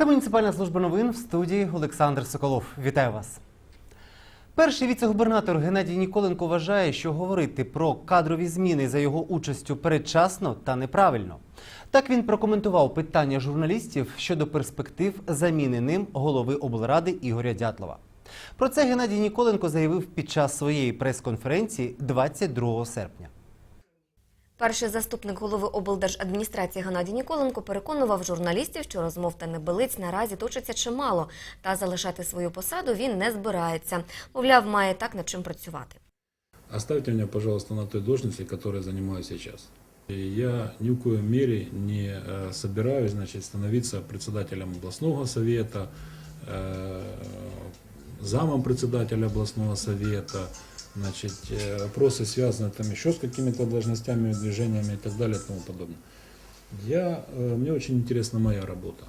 Це муніципальна служба новин в студії Олександр Соколов. Вітаю вас. Перший віце-губернатор Геннадій Ніколенко вважає, що говорити про кадрові зміни за його участю передчасно та неправильно. Так він прокоментував питання журналістів щодо перспектив заміни ним голови облради Ігоря Дятлова. Про це Геннадій Ніколенко заявив під час своєї прес-конференції 22 серпня. Перший заступник голови облдержадміністрації Геннадій Ніколенко переконував журналістів, що розмов та небелиць наразі точиться чимало, та залишати свою посаду він не збирається. Мовляв, має так над чим працювати. Оставьте меня, пожалуйста, на той должности, которой я занимаюсь сейчас. Я ни в коем мере не э, собираюсь значит, становиться председателем областного совета, э, замом председателя областного совета, значит, э, вопросы связаны там еще с какими-то должностями, движениями и так далее и тому подобное. Я, э, мне очень интересна моя работа.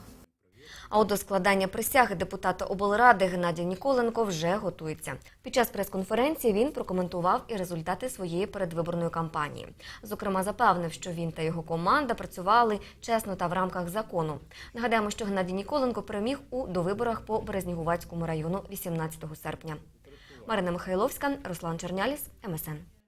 А от до складання присяги депутата облради Геннадій Ніколенко вже готується. Під час прес-конференції він прокоментував і результати своєї передвиборної кампанії. Зокрема, запевнив, що він та його команда працювали чесно та в рамках закону. Нагадаємо, що Геннадій Ніколенко переміг у довиборах по Березнігувацькому району 18 серпня. Марина Михайловська, Руслан Черняліс, МСН.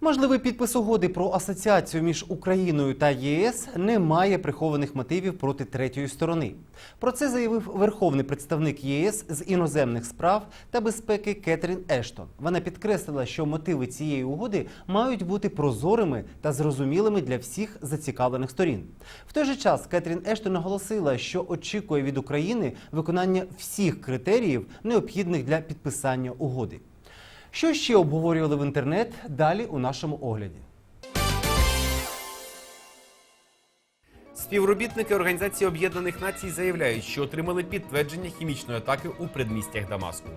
Можливий підпис угоди про асоціацію між Україною та ЄС не має прихованих мотивів проти третьої сторони. Про це заявив верховний представник ЄС з іноземних справ та безпеки Кетрін Ештон. Вона підкреслила, що мотиви цієї угоди мають бути прозорими та зрозумілими для всіх зацікавлених сторін. В той же час Кетрін Ештон наголосила, що очікує від України виконання всіх критеріїв, необхідних для підписання угоди. Що ще обговорювали в інтернет? Далі у нашому огляді. Співробітники Організації Об'єднаних Націй заявляють, що отримали підтвердження хімічної атаки у предмістях Дамаску.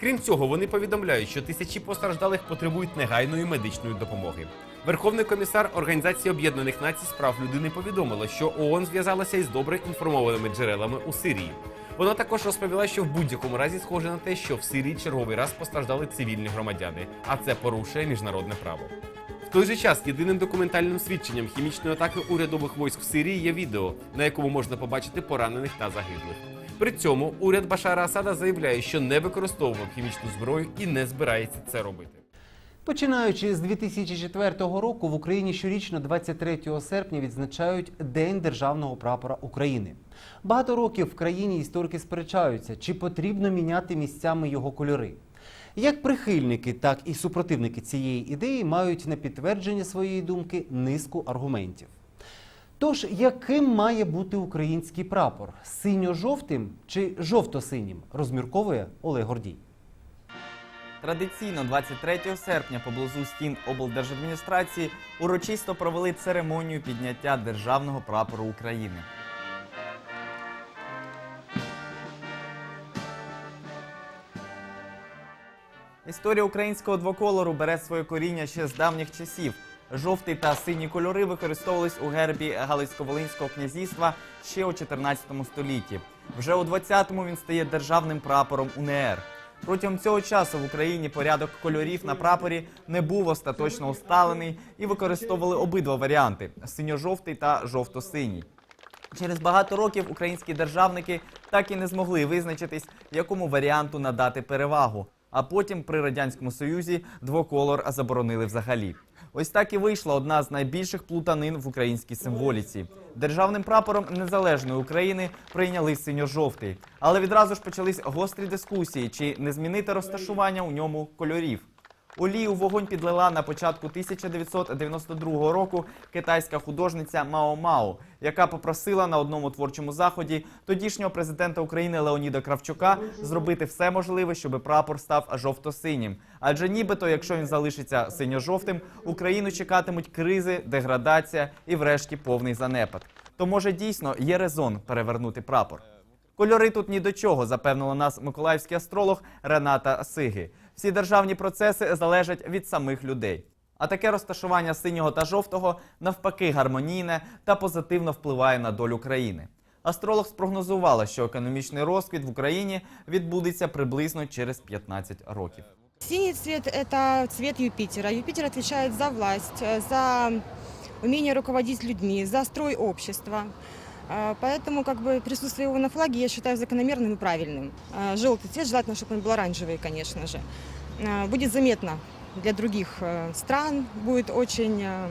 Крім цього, вони повідомляють, що тисячі постраждалих потребують негайної медичної допомоги. Верховний комісар Організації Об'єднаних Націй з прав людини повідомила, що ООН зв'язалася із добре інформованими джерелами у Сирії. Вона також розповіла, що в будь-якому разі схоже на те, що в Сирії черговий раз постраждали цивільні громадяни, а це порушує міжнародне право. В той же час єдиним документальним свідченням хімічної атаки урядових військ в Сирії є відео, на якому можна побачити поранених та загиблих. При цьому уряд Башара Асада заявляє, що не використовував хімічну зброю і не збирається це робити. Починаючи з 2004 року в Україні щорічно 23 серпня відзначають День державного прапора України. Багато років в країні історики сперечаються, чи потрібно міняти місцями його кольори. Як прихильники, так і супротивники цієї ідеї мають на підтвердження своєї думки низку аргументів. Тож, яким має бути український прапор? Синьо-жовтим чи жовто-синім? Розмірковує Олег Гордій. Традиційно 23 серпня поблизу стін облдержадміністрації урочисто провели церемонію підняття державного прапору України. Історія українського двоколору бере своє коріння ще з давніх часів. Жовтий та синій кольори використовувались у гербі Галицько-Волинського князівства ще у 14 столітті. Вже у 20-му він стає державним прапором УНР. Протягом цього часу в Україні порядок кольорів на прапорі не був остаточно усталений і використовували обидва варіанти синьо-жовтий та жовто-синій. Через багато років українські державники так і не змогли визначитись, якому варіанту надати перевагу. А потім при радянському союзі двоколор заборонили взагалі. Ось так і вийшла одна з найбільших плутанин в українській символіці. Державним прапором незалежної України прийняли синьо-жовтий, але відразу ж почались гострі дискусії, чи не змінити розташування у ньому кольорів. Олію вогонь підлила на початку 1992 року китайська художниця Мао Мао, яка попросила на одному творчому заході тодішнього президента України Леоніда Кравчука зробити все можливе, щоб прапор став жовто-синім. Адже нібито, якщо він залишиться синьо-жовтим, Україну чекатимуть кризи, деградація і, врешті, повний занепад. То може дійсно є резон перевернути прапор. Кольори тут ні до чого, запевнила нас миколаївський астролог Рената Сиги. Всі державні процеси залежать від самих людей. А таке розташування синього та жовтого навпаки гармонійне та позитивно впливає на долю країни. Астролог спрогнозувала, що економічний розквіт в Україні відбудеться приблизно через 15 років. Синий цвет – это цвет Юпитера. Юпитер отвечает за власть, за умение руководить людьми, за строй общества. А, Поэтому как бы присутствие его на флаге я считаю закономерным и правильным. А, Желтый цвет, желательно, чтобы он был оранжевый, конечно же. А, Будет заметно для других э, стран, будет очень э,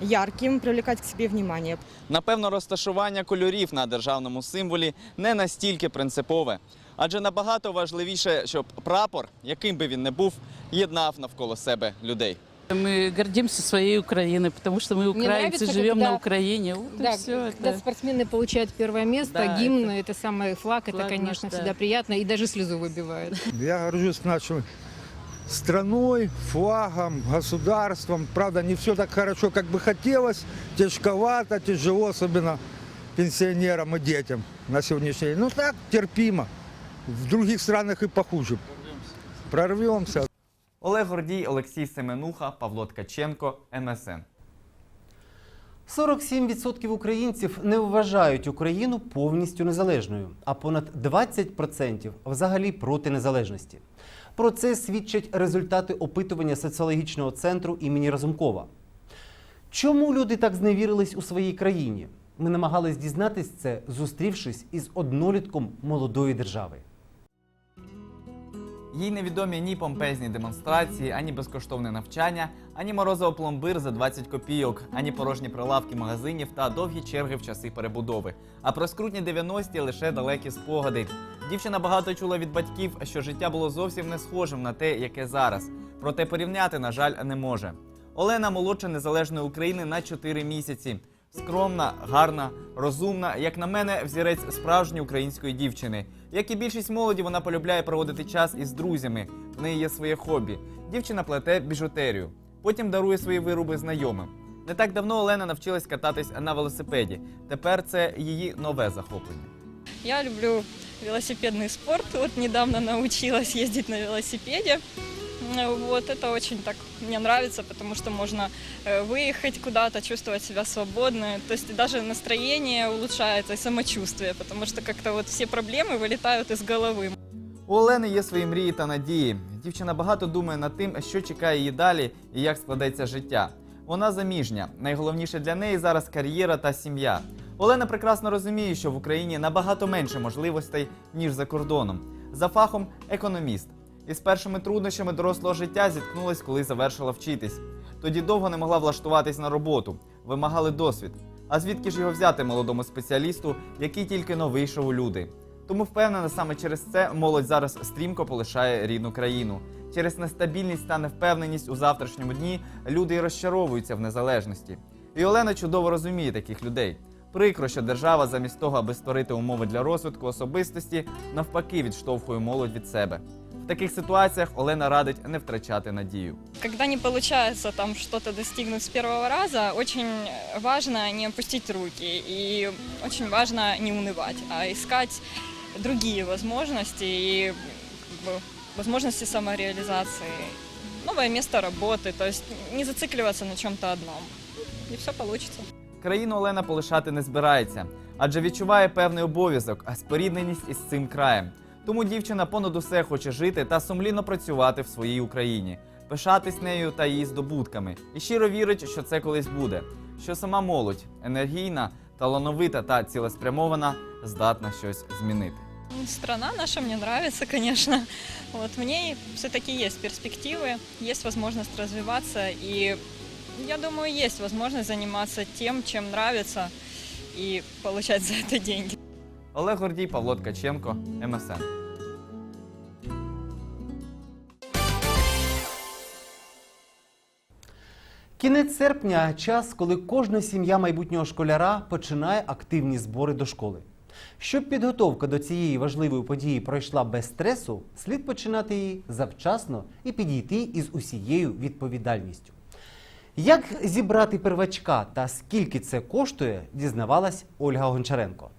ярким, привлекать к себе внимание. Напевно, розташування кольорів на державному символі не настільки принципове, адже набагато важливіше, щоб прапор, яким би він не був, єднав навколо себе людей. Мы гордимся своей Украиной, потому что мы украинцы, нравится, живем когда- на Украине. Вот и Да, все когда это. спортсмены получают первое место, Да, гимн, это- это, самый флаг, это, Флаг конечно, наш, да. всегда приятно и даже слезу выбивает. Я горжусь нашей страной, флагом, государством. Правда, не все так хорошо, как бы хотелось. Тяжковато, тяжело, особенно пенсионерам и детям на сегодняшний день. Ну так, терпимо. В других странах и похуже. Прорвемся. Олег Гордій, Олексій Семенуха, Павло Ткаченко, МСН. 47% українців не вважають Україну повністю незалежною, а понад 20% взагалі проти незалежності. Про це свідчать результати опитування соціологічного центру імені Разумкова. Чому люди так зневірились у своїй країні? Ми намагались дізнатись це, зустрівшись із однолітком молодої держави. Їй невідомі ні помпезні демонстрації, ані безкоштовне навчання, ані морозово пломбир за 20 копійок, ані порожні прилавки магазинів та довгі черги в часи перебудови. А про скрутні 90-ті лише далекі спогади. Дівчина багато чула від батьків, що життя було зовсім не схожим на те, яке зараз. Проте порівняти, на жаль, не може. Олена молодша незалежної України на 4 місяці. Скромна, гарна, розумна, як на мене, взірець справжньої української дівчини. Як і більшість молоді, вона полюбляє проводити час із друзями. В неї є своє хобі. Дівчина плете біжутерію. Потім дарує свої вироби знайомим. Не так давно Олена навчилась кататись на велосипеді. Тепер це її нове захоплення. Я люблю велосипедный спорт. Вот недавно научилась ездить на велосипеде. М, Вот это очень так мне нравится, потому что можно э, выехать куда-то, чувствовать себя свободно. То есть даже настроение улучшается и самочувствие, потому что как-то вот все проблемы вылетают из головы. У Олени є свої мрії та надії. Дівчина багато думає над тим, що чекає її далі і як складеться життя. Вона заміжня. Найголовніше для неї зараз кар'єра та сім'я. Олена прекрасно розуміє, що в Україні набагато менше можливостей, ніж за кордоном. За фахом економіст. Із першими труднощами дорослого життя зіткнулась, коли завершила вчитись. Тоді довго не могла влаштуватись на роботу, вимагали досвід. А звідки ж його взяти молодому спеціалісту, який тільки но вийшов у люди? Тому впевнена, саме через це молодь зараз стрімко полишає рідну країну. Через нестабільність та невпевненість у завтрашньому дні люди й розчаровуються в незалежності. І Олена чудово розуміє таких людей. Прикро, що держава замість того, аби створити умови для розвитку особистості, навпаки відштовхує молодь від себе. В таких ситуаціях Олена радить не втрачати надію. Когда не получается там что-то достигнуть с первого раза, очень важно не опустить руки и очень важно не унывать, а искать другие возможности и как бы, возможности самореализации, новое место работы, то есть не зацикливаться на чем-то одном. И все получится. Країну Олена полишати не збирається, адже відчуває певний обов'язок, а спорідненість із цим краєм. Тому дівчина понад усе хоче жити та сумлінно працювати в своїй Україні, пишатись нею та її здобутками. І щиро вірить, що це колись буде. Що сама молодь енергійна, талановита та цілеспрямована, здатна щось змінити. Ну, Страна наша нравится, конечно. Вот в ней все-таки есть перспективы, есть возможность развиваться, и я думаю, есть возможность заниматься тем, чем нравится, и получать за это деньги. Олег Гордій, Павло Ткаченко, МСН. Кінець серпня час, коли кожна сім'я майбутнього школяра починає активні збори до школи. Щоб підготовка до цієї важливої події пройшла без стресу, слід починати її завчасно і підійти із усією відповідальністю. Як зібрати первачка та скільки це коштує, дізнавалась Ольга Гончаренко.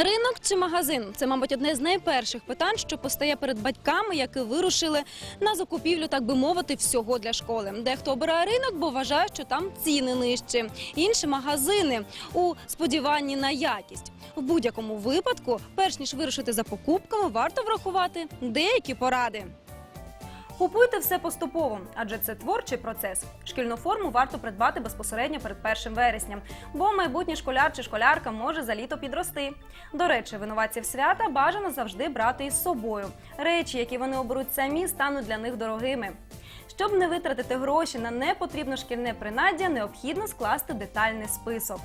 Ринок чи магазин це, мабуть, одне з найперших питань, що постає перед батьками, які вирушили на закупівлю, так би мовити, всього для школи. Дехто обирає ринок, бо вважає, що там ціни нижчі. Інші магазини у сподіванні на якість. В будь-якому випадку, перш ніж вирушити за покупками, варто врахувати деякі поради. Купуйте все поступово, адже це творчий процес. Шкільну форму варто придбати безпосередньо перед 1 вересням, бо майбутній школяр чи школярка може за літо підрости. До речі, винуватців свята бажано завжди брати із собою. Речі, які вони оберуть самі, стануть для них дорогими. Щоб не витратити гроші на непотрібне шкільне принаддя, необхідно скласти детальний список.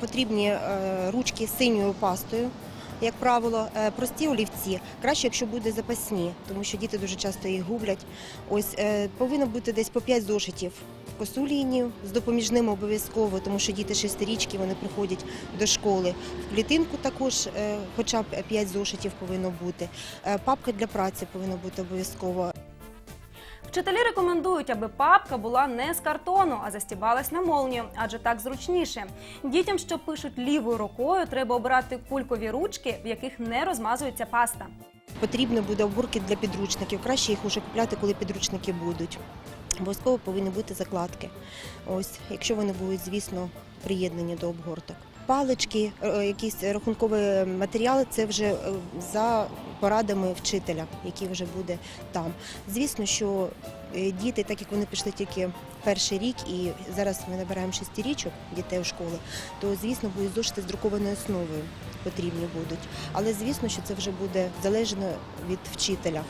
Потрібні е, ручки з синьою пастою, як правило, е, прості олівці. Краще, якщо буде запасні, тому що діти дуже часто їх гублять. Ось е, повинно бути десь по 5 зошитів. Косу лінію з допоміжним обов'язково, тому що діти шестирічки вони приходять до школи. В клітинку також е, хоча б 5 зошитів повинно бути. Папка для праці повинна бути обов'язково. Вчителі рекомендують, аби папка була не з картону, а застібалась на молнію, адже так зручніше. Дітям, що пишуть лівою рукою, треба обирати кулькові ручки, в яких не розмазується паста. Потрібно буде обгорки для підручників. Краще їх уже купляти, коли підручники будуть. Обов'язково повинні бути закладки. Ось, якщо вони будуть, звісно, приєднані до обгорток. Палички, е, якісь рахункові матеріали це вже е, за порадами вчителя, який вже буде там. Звісно, що е, діти, так як вони пішли тільки перший рік, і зараз ми набираємо шестирічок дітей у школи, то звісно будуть зошити з друкованою основою потрібні будуть. Але звісно, що це вже буде залежно від вчителя,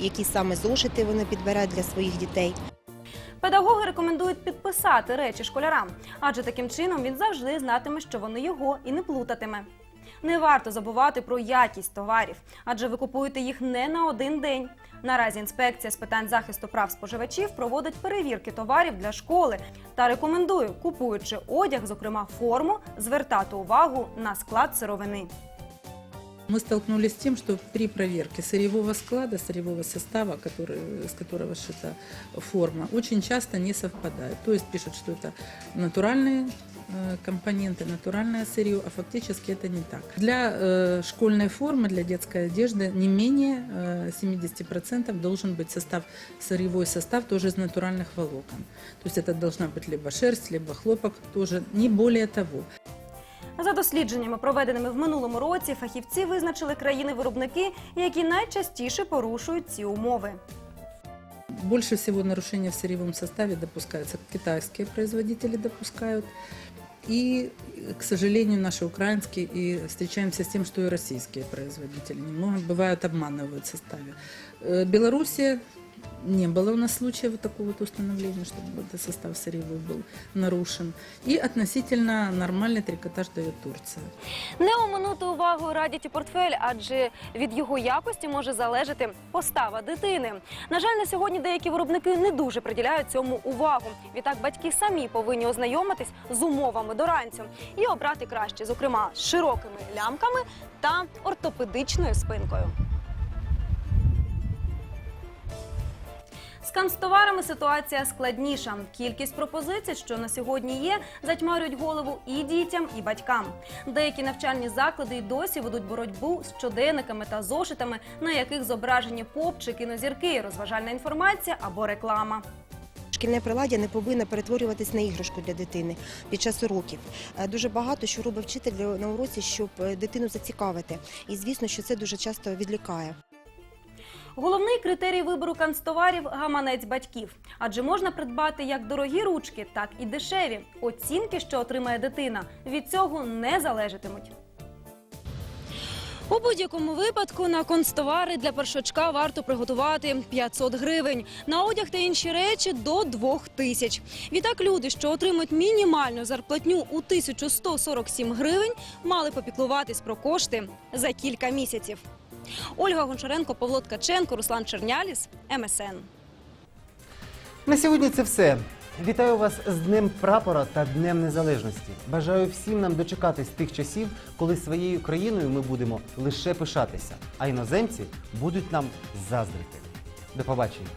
які саме зошити вони підберуть для своїх дітей. Педагоги рекомендують підписати речі школярам, адже таким чином він завжди знатиме, що вони його і не плутатиме. Не варто забувати про якість товарів, адже ви купуєте їх не на один день. Наразі інспекція з питань захисту прав споживачів проводить перевірки товарів для школи та рекомендує, купуючи одяг, зокрема форму, звертати увагу на склад сировини. Мы столкнулись с тем, что при проверке сырьевого склада, сырьевого состава, который, с которого сшита форма, очень часто не совпадает. То есть пишут, что это натуральные э, компоненты, натуральное сырье, а фактически это не так. Для э, школьной формы, для детской одежды не менее э, 70% должен быть состав, сырьевой состав тоже из натуральных волокон. То есть это должна быть либо шерсть, либо хлопок, тоже не более того. За дослідженнями, проведеними в минулому році, фахівці визначили країни-виробники, які найчастіше порушують ці умови. Больше всего нарушения в сырьевом составе допускаются китайские производители допускают. И, к сожалению, наши украинские и встречаемся с тем, что и российские производители немного бывают обманывают в составе. Э, Белоруссия не было у нас случая вот такого вот установления, чтобы вот этот состав сырьевой был нарушен. И относительно нормальный трикотаж дает Турция. Не оминути увагою радять і портфель, адже від його якості може залежати постава дитини. На жаль, на сьогодні деякі виробники не дуже приділяють цьому увагу. Відтак батьки самі повинні ознайомитись з умовами до ранцю і обрати краще, зокрема з широкими лямками та ортопедичною спинкою. Канцтоварами ситуація складніша. Кількість пропозицій, що на сьогодні є, затьмарюють голову і дітям, і батькам. Деякі навчальні заклади й досі ведуть боротьбу з щоденниками та зошитами, на яких зображені поп чи кінозірки, розважальна інформація або реклама. Шкільне приладдя не повинно перетворюватись на іграшку для дитини під час уроків. Е, Дуже багато що робить вчитель на уроці, щоб е, дитину зацікавити. І звісно, що це дуже часто відлікає. Головний критерій вибору канцтоварів – гаманець батьків. Адже можна придбати як дорогі ручки, так і дешеві. Оцінки, що отримає дитина, від цього не залежатимуть. У будь-якому випадку на концтовари для першачка варто приготувати 500 гривень, на одяг та інші речі до 2 тисяч. Відтак люди, що отримують мінімальну зарплатню у 1147 гривень, мали попіклуватись про кошти за кілька місяців. Ольга Гончаренко, Павло Ткаченко, Руслан Черняліс, МСН. На сьогодні це все. Вітаю вас з Днем прапора та Днем Незалежності. Бажаю всім нам дочекатись тих часів, коли своєю країною ми будемо лише пишатися, а іноземці будуть нам заздрити. До побачення.